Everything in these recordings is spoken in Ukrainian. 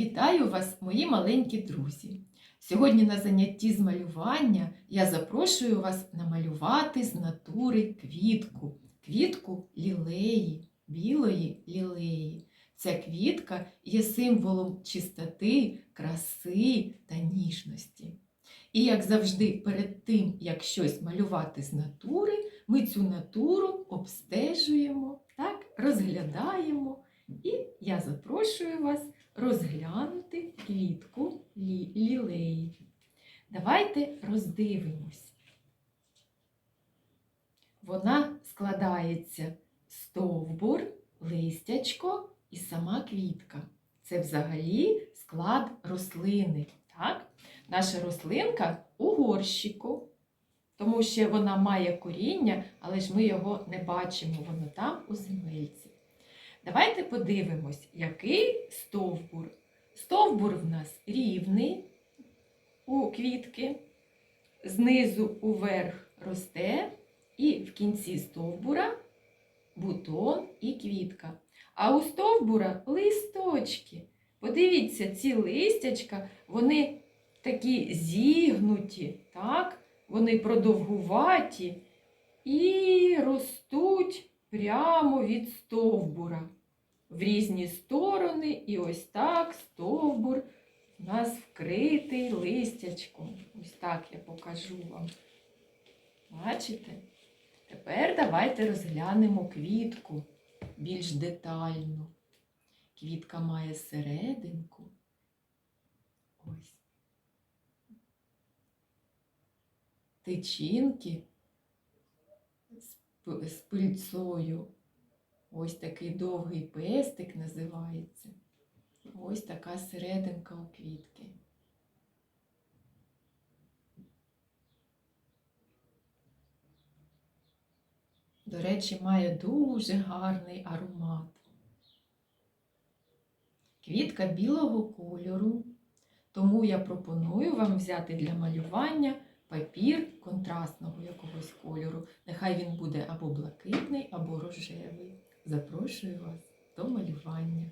Вітаю вас, мої маленькі друзі! Сьогодні на занятті з малювання я запрошую вас намалювати з натури квітку, квітку лілеї, білої лілеї. Ця квітка є символом чистоти, краси та ніжності. І як завжди, перед тим, як щось малювати з натури, ми цю натуру обстежуємо, так, розглядаємо. І я запрошую вас розглянути квітку лі- лілеї. Давайте роздивимось. Вона складається стовбур, листячко і сама квітка. Це взагалі склад рослини. Так? Наша рослинка у горщику, тому що вона має коріння, але ж ми його не бачимо, воно там у земельці. Давайте подивимось, який стовбур. Стовбур в нас рівний у квітки, знизу уверх росте, і в кінці стовбура бутон і квітка. А у стовбура листочки. Подивіться, ці листячка, вони такі зігнуті, так? вони продовгуваті і ростуть прямо від стовбура в різні сторони, і ось так стовбур у нас вкритий листячком. Ось так я покажу вам. Бачите? Тепер давайте розглянемо квітку більш детально. Квітка має серединку. Ось. Тичинки з пильцою. Ось такий довгий пестик називається. Ось така серединка у квітки. До речі, має дуже гарний аромат. Квітка білого кольору, тому я пропоную вам взяти для малювання папір контрастного якогось кольору. Нехай він буде або блакитний, або рожевий. Запрошую вас до малювання.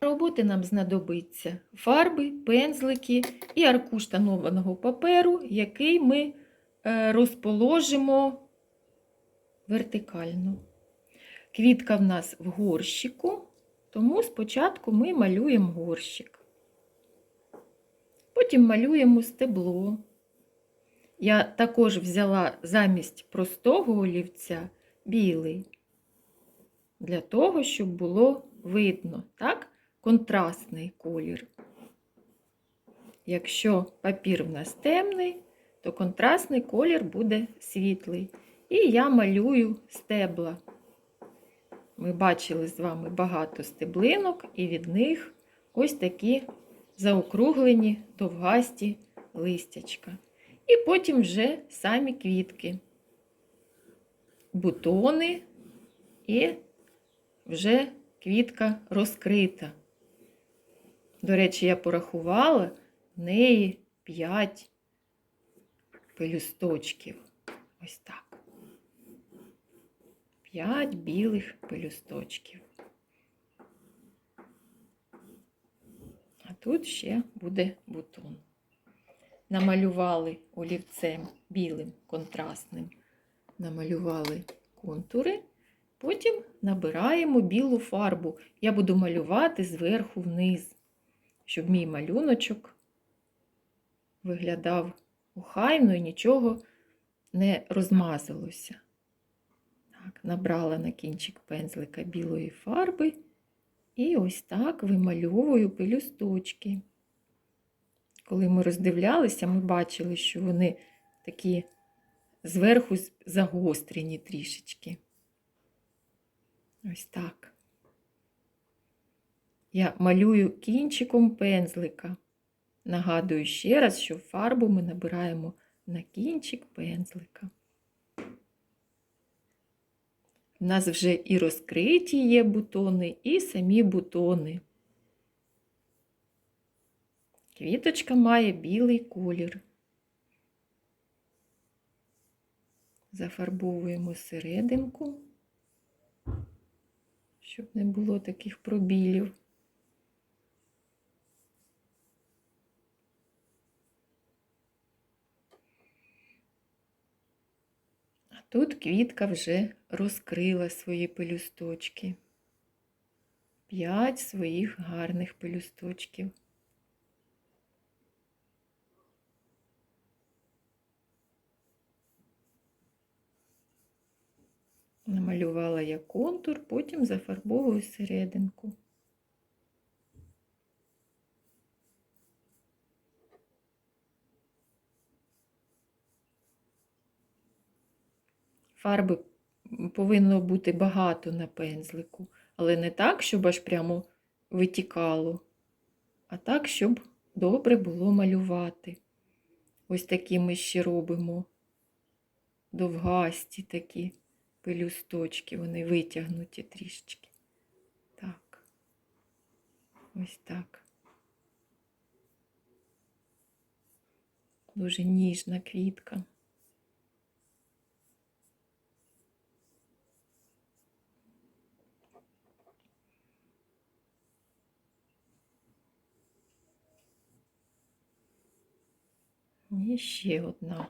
Роботи нам знадобиться фарби, пензлики і аркуш тонованого паперу, який ми е, розположимо вертикально. Квітка в нас в горщику, тому спочатку ми малюємо горщик. Потім малюємо стебло. Я також взяла замість простого олівця білий, для того, щоб було видно, так? контрастний колір. Якщо папір в нас темний, то контрастний колір буде світлий. І я малюю стебла. Ми бачили з вами багато стеблинок, і від них ось такі заокруглені довгасті листячка. І потім вже самі квітки, бутони і вже квітка розкрита. До речі, я порахувала в неї 5 пелюсточків. Ось так. 5 білих пелюсточків. А тут ще буде бутон. Намалювали олівцем білим контрастним, намалювали контури. Потім набираємо білу фарбу. Я буду малювати зверху вниз, щоб мій малюночок виглядав охайно і нічого не розмазалося. Так, набрала на кінчик пензлика білої фарби і ось так вимальовую пелюсточки. Коли ми роздивлялися, ми бачили, що вони такі зверху загострені трішечки. Ось так. Я малюю кінчиком пензлика. Нагадую ще раз, що фарбу ми набираємо на кінчик пензлика. У нас вже і розкриті є бутони, і самі бутони. Квіточка має білий колір. Зафарбовуємо серединку, щоб не було таких пробілів. А тут квітка вже розкрила свої пелюсточки. П'ять своїх гарних пелюсточків. Намалювала я контур, потім зафарбовую серединку. Фарби повинно бути багато на пензлику, але не так, щоб аж прямо витікало, а так, щоб добре було малювати. Ось такі ми ще робимо довгасті такі пелюсточки, вони витягнуті трішечки. Так, ось так. Дуже ніжна квітка. І ще одна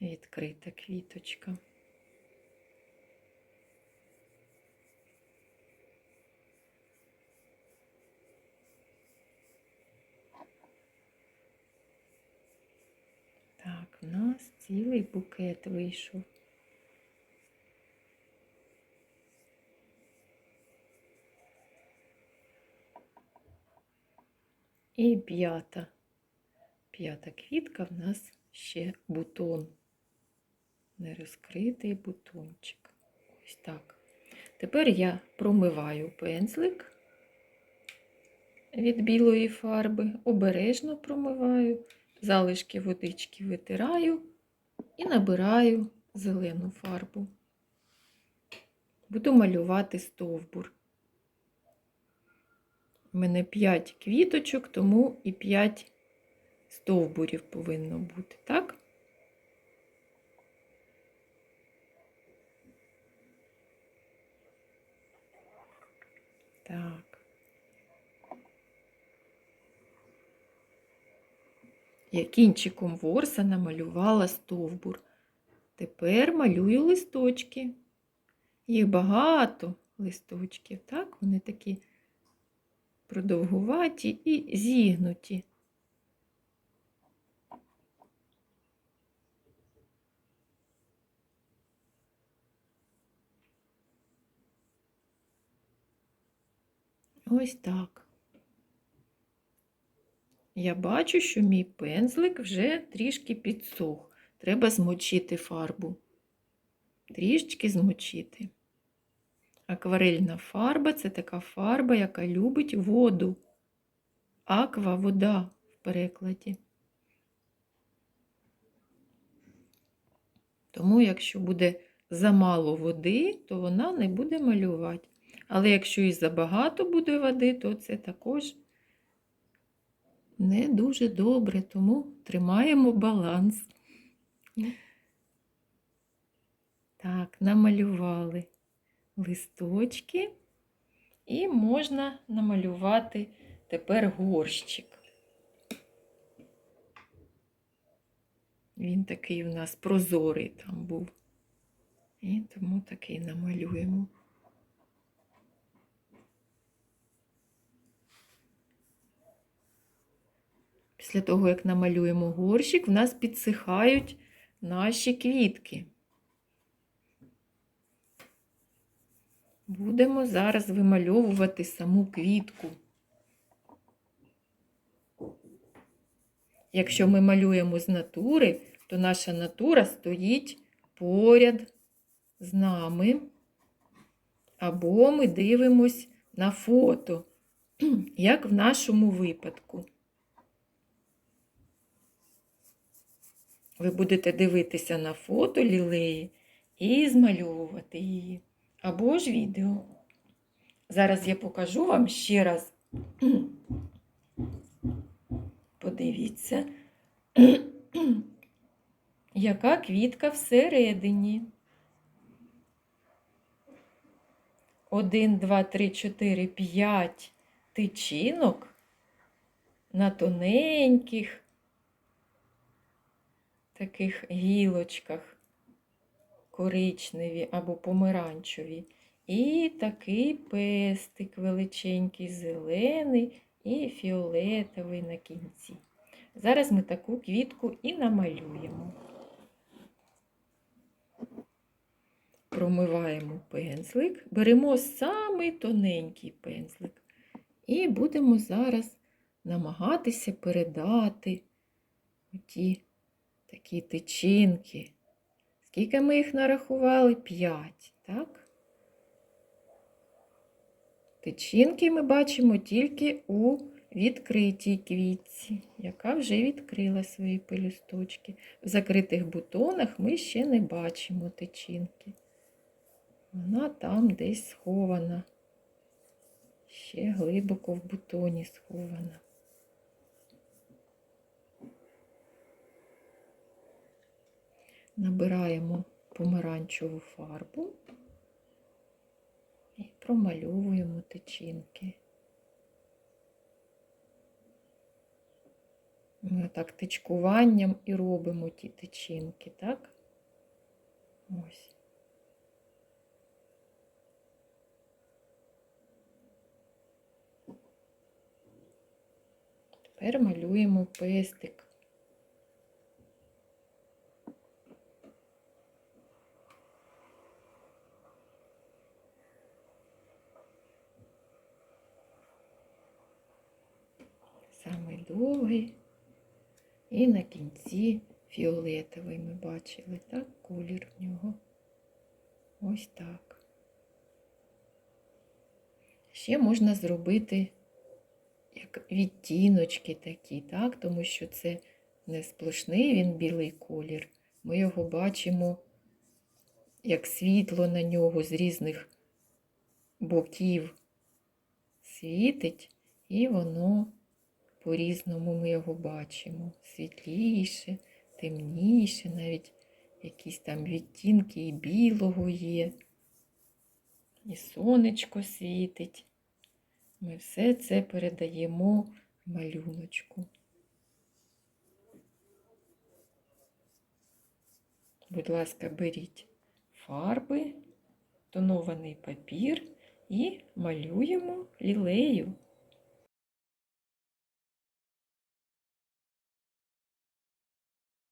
відкрита квіточка. Так, в нас цілий букет вийшов. І п'ята. П'ята квітка в нас ще бутон. Нерозкритий бутончик. Ось так. Тепер я промиваю пензлик від білої фарби, обережно промиваю, залишки водички витираю і набираю зелену фарбу. Буду малювати стовбур. У мене 5 квіточок, тому і 5 стовбурів повинно бути, так? Так. Я кінчиком ворса намалювала стовбур. Тепер малюю листочки. Їх багато листочків, так? Вони такі продовгуваті і зігнуті. Ось так. Я бачу, що мій пензлик вже трішки підсох. Треба змочити фарбу. Трішки змочити. Акварельна фарба це така фарба, яка любить воду. Аква вода в перекладі. Тому, якщо буде замало води, то вона не буде малювати. Але якщо і забагато буде води, то це також не дуже добре, тому тримаємо баланс. Так, намалювали листочки і можна намалювати тепер горщик. Він такий у нас прозорий там був. І тому такий намалюємо. Після того, як намалюємо горщик, в нас підсихають наші квітки. Будемо зараз вимальовувати саму квітку. Якщо ми малюємо з натури, то наша натура стоїть поряд з нами. Або ми дивимось на фото, як в нашому випадку. Ви будете дивитися на фото лілеї і змальовувати її. Або ж відео. Зараз я покажу вам ще раз. Подивіться, яка квітка всередині. Один, два, три, чотири, п'ять тичинок на тоненьких таких гілочках коричневі або помаранчеві. І такий пестик величенький, зелений і фіолетовий на кінці. Зараз ми таку квітку і намалюємо. Промиваємо пензлик, беремо самий тоненький пензлик і будемо зараз намагатися передати оті такі тичинки. Скільки ми їх нарахували? П'ять, так? Тичинки ми бачимо тільки у відкритій квітці, яка вже відкрила свої пелюсточки. В закритих бутонах ми ще не бачимо тичинки. Вона там десь схована, ще глибоко в бутоні схована. Набираємо помаранчеву фарбу і промальовуємо тичинки. Ми так тичкуванням і робимо ті тичинки, так? Ось. Тепер малюємо пестик. Самий довгий. І на кінці фіолетовий ми бачили, так, колір в нього. Ось так. Ще можна зробити як відтіночки такі, так, тому що це не сплошний він білий колір. Ми його бачимо, як світло на нього з різних боків світить, і воно по-різному ми його бачимо. Світліше, темніше, навіть якісь там відтінки і білого є. І сонечко світить. Ми все це передаємо малюночку. Будь ласка, беріть фарби, тонований папір і малюємо лілею.